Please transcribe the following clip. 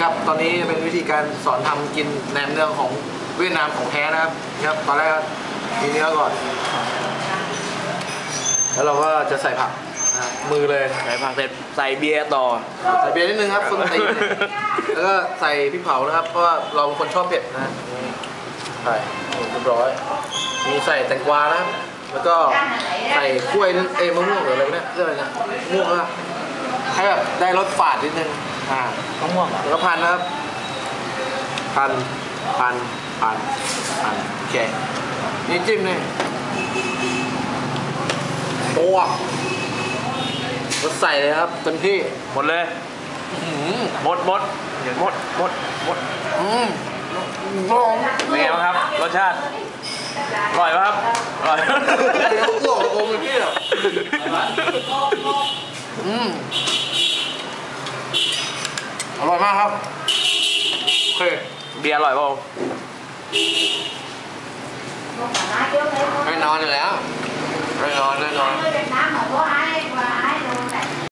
นะครับ ตอนนี้เป็นวิธีการสอนทำกินแหนมเนืองของเวียดนามของแท้นะครับนะครับ ตอนแรกก็มีเนื้อก่อน แล้วเราก็จะใส่ผักนะครับมือเลยใส่ผักเสร็จใส่เบียร์ต่อ ใส่เบียร์นิดนึงครับส้นตีนแล้วก็ใส่พริกเผานะครับ เพราะว่าเราเป็นคนชอบเผ็ดนะใส่เรียบร้อย มีใส่แตงกวานะครับ แล้วก็ใส่กล้วยนึงเอ้ยมะม่วงหรืออะไรเนี่ยเรื่องอะไรนะมะม่วงนะให้แบบได้รสฝาดนิดนึง อ่ามะม่วงเหรอแล้วก็พันนะครับพันพันพันพันโอเคนี่จิ้มนี่ตัวก็ใส่เลยครับเต็มที่หมดเลยอื้อหือหมดหมดหมดหมดหมดอืมลองเป็นไงบ้างครับรสชาติอร่อยปะครับอร่อยเดี๋ยวอ้วกอมเลยพี่อะอืม อร่อยมากครับโอเคเบียร์อร่อยเปล่าไม่นอนอยู่แล้วไม่นอนแน่นอน